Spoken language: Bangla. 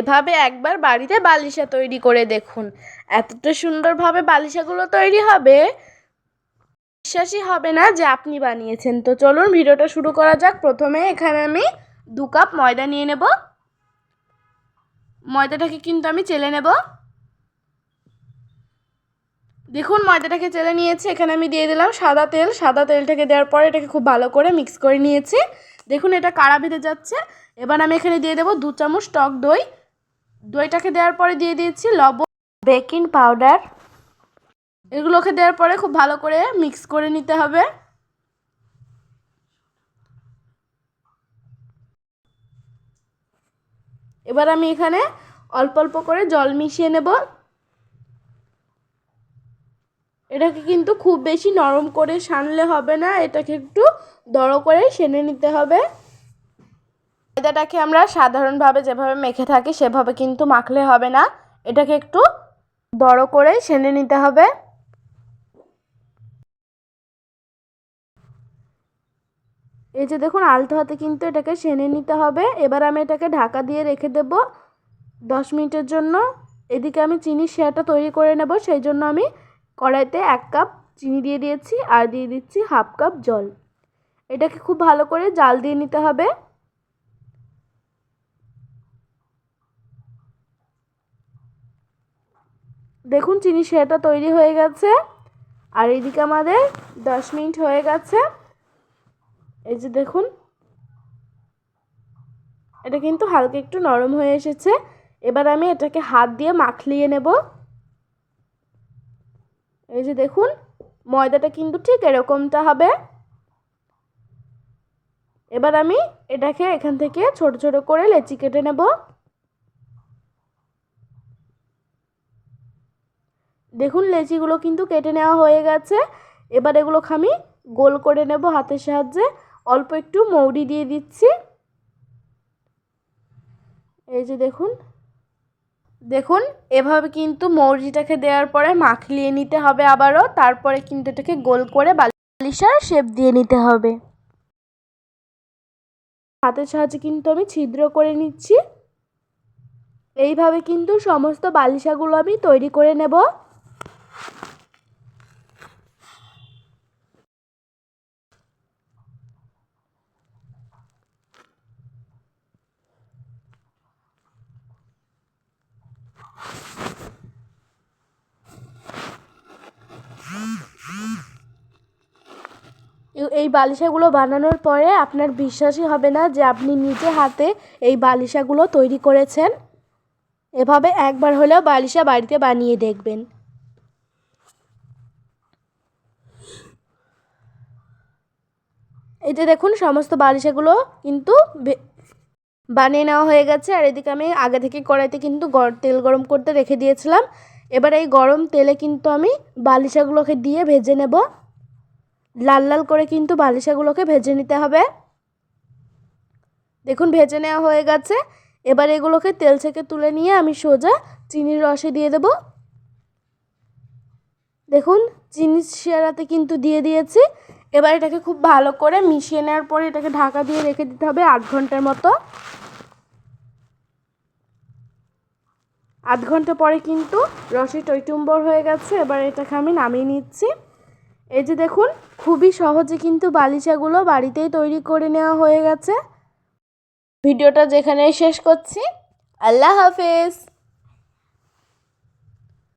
এভাবে একবার বাড়িতে বালিশা তৈরি করে দেখুন। এতটা সুন্দরভাবে বালিশাগুলো তৈরি হবে, বিশ্বাসই হবে না যে আপনি বানিয়েছেন। তো চলুন ভিডিওটা শুরু করা যাক। প্রথমে এখানে আমি দু কাপ ময়দা নিয়ে নেব। ময়দাটাকে কিন্তু আমি চেলে নেব। দেখুন ময়দাটাকে চেলে নিয়েছি। এখানে আমি দিয়ে দিলাম সাদা তেল। সাদা তেলটাকে দেওয়ার পরে এটাকে খুব ভালো করে মিক্স করে নিয়েছি। দেখুন এটা কাড়া বেঁধে যাচ্ছে। এবার আমি এখানে দিয়ে দেবো দু চামচ টক দই। দইটাকে দেওয়ার পরে দিয়ে দিয়েছি লবণ, বেকিং পাউডার। এগুলোকে দেওয়ার পরে খুব ভালো করে মিক্স করে নিতে হবে। এবার আমি এখানে অল্প অল্প করে জল মিশিয়ে নেব। এটাকে কিন্তু খুব বেশি নরম করে সানলে হবে না, এটাকে একটু দড় করে সেনে নিতে হবে। ময়দাটাকে আমরা সাধারণভাবে যেভাবে মেখে থাকি, সেভাবে কিন্তু মাখলে হবে না। এটাকে একটু বড় করে সেনে নিতে হবে। এই যে দেখুন, আলতো হাতে কিন্তু এটাকে সেনে নিতে হবে। এবার আমি এটাকে ঢাকা দিয়ে রেখে দেব দশ মিনিটের জন্য। এদিকে আমি চিনির শেয়াটা তৈরি করে নেব, সেই জন্য আমি কড়াইতে এক কাপ চিনি দিয়ে দিয়েছি, আর দিয়ে দিচ্ছি হাফ কাপ জল। এটাকে খুব ভালো করে জাল দিয়ে নিতে হবে। দেখুন চিনি শেয়াটা তৈরি হয়ে গেছে। আর এইদিকে আমাদের দশ মিনিট হয়ে গেছে। এই যে দেখুন। এটা কিন্তু হালকা একটু নরম হয়ে এসেছে। এবার আমি এটাকে হাত দিয়ে মাখলিয়ে নেব। এই যে দেখুন, ময়দাটা কিন্তু ঠিক এরকমটা হবে। এবার আমি এটাকে এখান থেকে ছোট ছোট করে লেচি কেটে নেব। দেখুন, লেচিগুলো কিন্তু কেটে নেওয়া হয়ে গেছে। এবার এগুলোকে আমি গোল করে নেব হাতের সাহায্যে। অল্প একটু মৌরি দিয়ে দিচ্ছি। এই যে দেখুন। দেখুন, এভাবে কিন্তু মৌরিটাকে দেওয়ার পরে মাখলিয়ে নিতে হবে আবারও। তারপরে কিন্তু এটাকে গোল করে বালিশার শেপ দিয়ে নিতে হবে। হাতের সাহায্যে কিন্তু আমি ছিদ্র করে নিচ্ছি। এইভাবে কিন্তু সমস্ত বালিশাগুলো আমি তৈরি করে নেব। এই বালিশাগুলো বানানোর পরে আপনার বিশ্বাসই হবে না যে আপনি নিজে হাতে এই বালিশাগুলো তৈরি করেছেন। এভাবে একবার হলেও বালিশা বাড়িতে বানিয়ে দেখবেন। যে দেখুন, সমস্ত বালিশাগুলো কিন্তু বানিয়ে নেওয়া হয়ে গেছে। আর এদিকে আমি আগে থেকে কড়াইতে কিন্তু তেল গরম করতে রেখে দিয়েছিলাম। এবার এই গরম তেলে কিন্তু আমি বালিশাগুলোকে দিয়ে ভেজে নেব। লাল লাল করে কিন্তু বালিশাগুলোকে ভেজে নিতে হবে। দেখুন, ভেজে নেওয়া হয়ে গেছে। এবার এগুলোকে তেল থেকে তুলে নিয়ে আমি সোজা চিনির রসে দিয়ে দেব। দেখুন, চিনি শিরাতে কিন্তু দিয়ে দিয়েছি। এবার এটাকে খুব ভালো করে মিশিয়ে নেওয়ার পরে এটাকে ঢাকা দিয়ে রেখে দিতে হবে আধ ঘণ্টার মতো। আধ ঘণ্টা পরে কিন্তু রসে টইটুম্বর হয়ে গেছে। এবার এটাকে আমি নামিয়ে নিচ্ছি। এই যে দেখুন, খুবই সহজে কিন্তু বালিশাগুলো বাড়িতেই তৈরি করে নেওয়া হয়ে গেছে। ভিডিওটা যেখানে শেষ করছি, আল্লাহ হাফেজ।